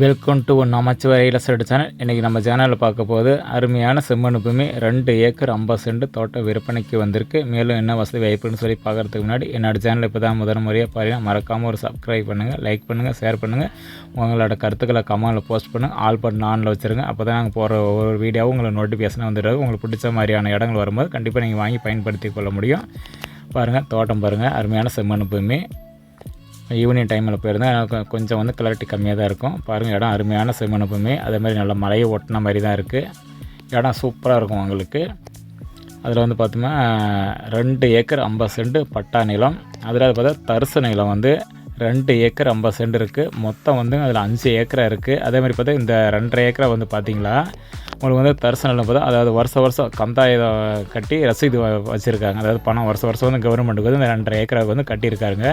Welcome to Namashivay இலசட் channel இன்றைக்கி நம்ம சேனலில் பார்க்க போது அருமையான செம்மண் பூமி ரெண்டு ஏக்கர் ஐம்பது சென்ட் தோட்டம் விற்பனைக்கு வந்திருக்கு. மேலும் என்ன வசதி வாய்ப்புன்னு சொல்லி பார்க்குறதுக்கு முன்னாடி என்னோடய சேனல் இப்போ தான் முதல் முறையாக பாருங்கள் மறக்காமல் ஒரு சப்ஸ்கிரைப் பண்ணுங்கள் லைக் பண்ணுங்கள் ஷேர் பண்ணுங்கள் உங்களோட கருத்துக்களை கமெண்டில் போஸ்ட் பண்ணுங்கள் ஆல் பட்டன் ஆனில் வச்சுருங்க. அப்போ தான் நாங்கள் போகிற ஒவ்வொரு வீடியோவும் உங்களுக்கு நோட்டிஃபிகேஷன் வந்துடுறது உங்களுக்கு பிடிச்ச மாதிரியான இடங்கள் வரும்போது கண்டிப்பாக நீங்கள் வாங்கி பயன்படுத்தி கொள்ள முடியும். பாருங்கள் தோட்டம் பாருங்கள் அருமையான செம்மண் பூமி. ஈவினிங் டைமில் போயிருந்தேன் எனக்கு கொஞ்சம் வந்து கிளாரிட்டி கம்மியாக தான் இருக்கும். பாருங்கள் இடம் அருமையான செம்மனுப்புமே அதே மாதிரி நல்ல மலையை ஒட்டின மாதிரி தான் இருக்குது இடம் சூப்பராக இருக்கும் உங்களுக்கு. அதில் வந்து பார்த்தோம்னா ரெண்டு ஏக்கர் ஐம்பது சென்ட் பட்டா நிலம். அதில் பார்த்தா தரிசு நிலம் வந்து ரெண்டு ஏக்கர் ஐம்பது சென்ட் இருக்குது மொத்தம் வந்து அதில் அஞ்சு ஏக்கரை இருக்குது அதே மாதிரி பார்த்தா இந்த ரெண்டரை ஏக்கரை வந்து பார்த்தீங்களா உங்களுக்கு வந்து தரிசனம் பார்த்தா அதாவது வருஷ வருஷம் கந்தாயுதம் கட்டி ரசீது வச்சுருக்காங்க. அதாவது பணம் வருஷம் வருஷம் வந்து கவர்மெண்ட்டுக்கு வந்து இந்த ரெண்டரை ஏக்கரை வந்து கட்டியிருக்காங்க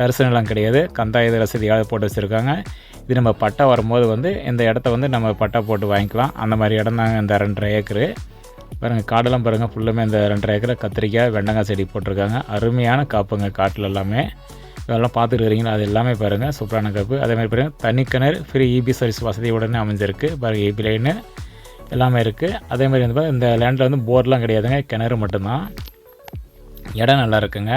தரிசனம்லாம் கிடையாது. கந்தாயுத ரசீதியாவது போட்டு வச்சுருக்காங்க. இது நம்ம பட்டா வரும்போது வந்து இந்த இடத்த வந்து நம்ம பட்டா போட்டு வாங்கிக்கலாம். அந்த மாதிரி இடம் தாங்க இந்த ரெண்டரை ஏக்கரு. பாருங்கள் காடெல்லாம் பாருங்கள் ஃபுல்லுமே இந்த ரெண்டரை ஏக்கரை கத்திரிக்காய் வெண்டங்காய் செடி போட்டிருக்காங்க. அருமையான காப்புங்க காட்டில் எல்லாமே. இதெல்லாம் பார்த்துட்டு இருக்கீங்களா அது எல்லாமே பாருங்கள் சூப்பரான காப்பு. அதே மாதிரி பாருங்கள் தனி கிணறு ஃப்ரீ இபி சர்வீஸ் வசதியுடனே அமைஞ்சிருக்கு. பாருங்கள் இபி லைனு எல்லாமே இருக்குது அதே மாதிரி வந்து இந்த லேண்டில் வந்து போர்லாம் கிடையாதுங்க. கிணறு மட்டும்தான். இடம் நல்லா இருக்குங்க.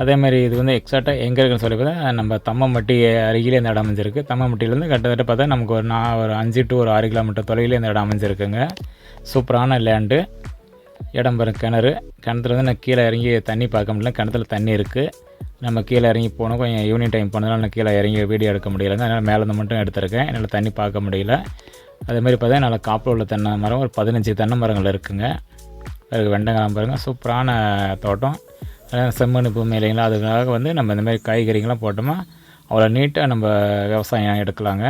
அதே மாதிரி இது வந்து எக்ஸாக்டாக எங்கே இருக்குன்னு சொல்லி பார்த்தா நம்ம தம்மம்பட்டி அருகிலே இந்த இடம் அமைஞ்சிருக்கு. தம்மம்பட்டியிலேருந்து கிட்டத்தட்ட பார்த்தா நமக்கு ஒரு நான் ஒரு அஞ்சு டு ஒரு ஆறு கிலோமீட்டர் தொலைவில் இந்த இடம் அமைஞ்சிருக்குங்க. சூப்பரான லேண்டு இடம் பெறும் கிணறு. கிணத்துல வந்து நான் கீழே இறங்கி தண்ணி பார்க்க முடியல. கிணத்துல தண்ணி இருக்குது நம்ம கீழே இறங்கி போனோம். கொஞ்சம் ஈவினிங் டைம் போனதுனால நான் கீழே இறங்கி வீடியோ எடுக்க முடியல. அதனால் மேலே இருந்து மட்டும் எடுத்திருக்கேன். என்னால் தண்ணி பார்க்க முடியல. அதேமாதிரி பார்த்தா நல்லா காப்பில் உள்ள தென்னை மரம் ஒரு பதினஞ்சு தென்னை மரங்கள் இருக்குங்க. அதுக்கு வெண்டைக்காலம் பாருங்கள் சூப்பரான தோட்டம். அதாவது செம்மண் பூமி இல்லைங்களா? அதுக்காக வந்து நம்ம இந்த மாதிரி காய்கறிங்கெல்லாம் போட்டோமா அவ்வளோ நீட்டாக நம்ம விவசாயம் எடுக்கலாங்க.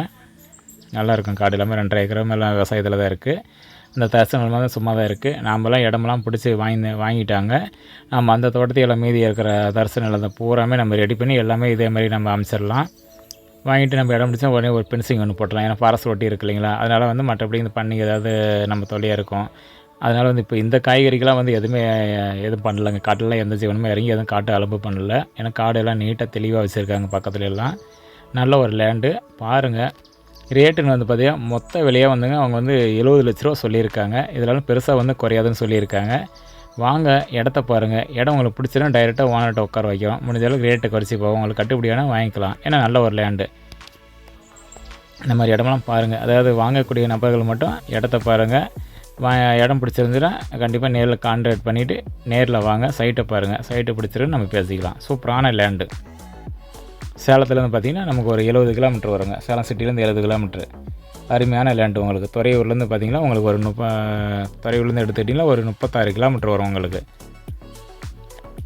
நல்லா இருக்கும் காடு எல்லாமே. ரெண்டரை ஏக்கர் மேலே விவசாயத்தில் தான் இருக்குது அந்த தரிசனம் தான் சும்மா தான் இருக்குது நாமெல்லாம் இடமெல்லாம் பிடிச்சி வாங்கி வாங்கிட்டாங்க. நம்ம அந்த தோட்டத்தில் மீதி இருக்கிற தரிசன நிலத்தை பூராமே நம்ம ரெடி பண்ணி எல்லாமே இதே மாதிரி நம்ம அமைச்சிடலாம். வாங்கிட்டு நம்ம இடம் பிடிச்சா உடனே ஒரு பென்சிங் ஒன்று போட்டலாம் ஏன்னா ஃபாரஸ்ட் ஒட்டி இருக்கு இல்லைங்களா? அதனால் வந்து மற்றபடி இந்த பண்ணி ஏதாவது நம்ம தொல்லையாக இருக்கும். அதனால் வந்து இப்போ இந்த காய்கறிகள்லாம் வந்து எதுவுமே எதுவும் பண்ணலைங்க. காட்டிலலாம் எந்த ஜீவனமே இறங்கி எதுவும் காட்டு அலம்பு பண்ணலை. ஏன்னா காடு எல்லாம் நீட்டாக தெளிவாக வச்சுருக்காங்க பக்கத்துல எல்லாம் நல்ல ஒரு லேண்டு பாருங்கள் ரேட்டுன்னு வந்து பார்த்தீங்கன்னா மொத்த விலையாக வந்துங்க அவங்க வந்து எழுபது லட்ச ரூபா சொல்லியிருக்காங்க. இதெல்லாம் பெருசாக வந்து குறையாதுன்னு சொல்லியிருக்காங்க. வாங்க இடத்த பாருங்கள் இடம் உங்களுக்கு பிடிச்சிருந்தா டைரெக்டாக ஓனர்கிட்ட உட்கார வைக்கிறோம் முடிஞ்ச அளவுக்கு ரேட்டு குறைச்சி போகும் உங்களுக்கு கட்டுப்படியான வாங்கிக்கலாம். ஏன்னா நல்ல ஒரு லேண்டு இந்த மாதிரி இடமெல்லாம் பாருங்கள் அதாவது வாங்கக்கூடிய நபர்கள் மட்டும் இடத்த பாருங்கள் வா இடம் பிடிச்சிருந்துன்னா கண்டிப்பாக நேரில் கான்டாக்ட் பண்ணிவிட்டு நேரில் வாங்க. சைட்டை பாருங்கள் சைட்டை பிடிச்சிருந்து நம்ம பேசிக்கலாம். சூப்பரான லேண்டு சேலத்துலேருந்து பார்த்தீங்கன்னா நமக்கு ஒரு எழுபது கிலோமீட்டர் வருங்க. சேலம் சிட்டிலேருந்து எழுபது கிலோமீட்ரு அருமையான லேண்டு உங்களுக்கு. துறையூர்லேருந்து பார்த்தீங்கன்னா உங்களுக்கு ஒரு முப்ப துறையூர்லேருந்து எடுத்துக்கிட்டிங்கன்னா ஒரு முப்பத்தாறு கிலோமீட்டர் வரும் உங்களுக்கு.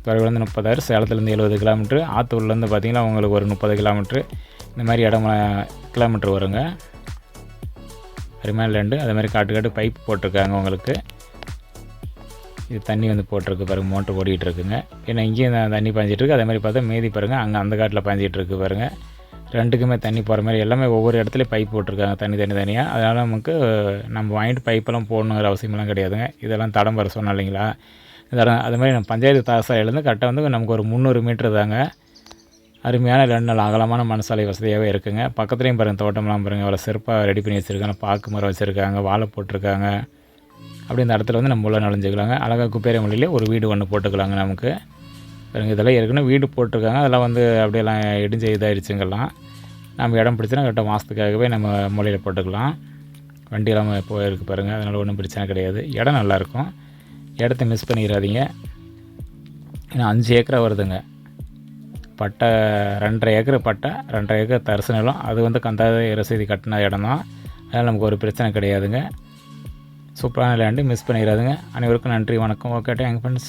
துறையூர்லேருந்து முப்பத்தாறு சேலத்துலேருந்து எழுபது கிலோமீட்ரு ஆத்தூர்லேருந்து பார்த்தீங்கன்னா உங்களுக்கு ஒரு முப்பது கிலோமீட்ரு இந்த மாதிரி இடம் கிலோமீட்ரு வருங்க. அருமையான லேண்டு அதே மாதிரி காட்டு காட்டு பைப் போட்டிருக்காங்க உங்களுக்கு. இது தண்ணி வந்து போட்டிருக்கு பாருங்கள் மோட்டர் ஓடிட்டு இருக்குங்க ஏன்னா இங்கேயும் தண்ணி பாஞ்சிட்டு அதே மாதிரி பார்த்தா மீதி பாருங்கள் அங்கே அந்த காட்டில் பாஞ்சிட்டு பாருங்கள் ரெண்டுக்குமே தண்ணி போகிற மாதிரி எல்லாமே ஒவ்வொரு இடத்துலையும் பைப் போட்டிருக்காங்க தண்ணி தண்ணி தனியாக அதனால் நமக்கு நம்ம வாங்கிட்டு பைப்பெல்லாம் போடணுங்கிற அவசியமெல்லாம் கிடையாதுங்க. இதெல்லாம் தடம் வர சொன்னோம் இல்லைங்களா? இதெல்லாம் அது மாதிரி நம்ம பஞ்சாயத்து தாசாயிலேருந்து கரெக்டாக வந்து நமக்கு ஒரு முந்நூறு மீட்ரு தாங்க. அருமையான ரெண்டு நாள் அகலமான மனசாலை வசதியாகவே இருக்குங்க. பக்கத்துலேயும் பாருங்கள் தோட்டம்லாம் பாருங்கள் அவ்வளோ சிறப்பாக ரெடி பண்ணி வச்சுருக்காங்க பாக்கு மரம் வச்சுருக்காங்க வாழை போட்டிருக்காங்க. அப்படி இந்த இடத்துல வந்து நம்ம உள்ள நுழைஞ்சிக்கலாங்க. அழகாக குப்பேரை மொழியிலே ஒரு வீடு ஒன்று போட்டுக்கலாங்க நமக்கு. பாருங்க இதெல்லாம் ஏற்கனவே வீடு போட்டிருக்காங்க. அதெல்லாம் வந்து அப்படியெல்லாம் இடிஞ்சு இதாகிடுச்சுங்கெல்லாம் நம்ம இடம் பிடிச்சினா கரெக்டாக மாதத்துக்காகவே நம்ம மொழியில் போட்டுக்கலாம். வண்டியெல்லாம் போயிருக்கு பாருங்கள் அதனால் ஒன்றும் பிரச்சனை கிடையாது. இடம் நல்லாயிருக்கும். இடத்த மிஸ் பண்ணிடாதீங்க. ஏன்னா அஞ்சு ஏக்கரா வருதுங்க. பட்டை ரெண்டரை ஏக்கர் பட்டை ரெண்டரை ஏக்கர் தரிசு நிலம். அது வந்து கந்தாத ரசீதி கட்டின இடம் தான் அதனால் நமக்கு ஒரு பிரச்சனை கிடையாதுங்க. சூப்பரான லேண்டு மிஸ் பண்ணிடாதுங்க. அனைவருக்கும் நன்றி வணக்கம். Okay thank friends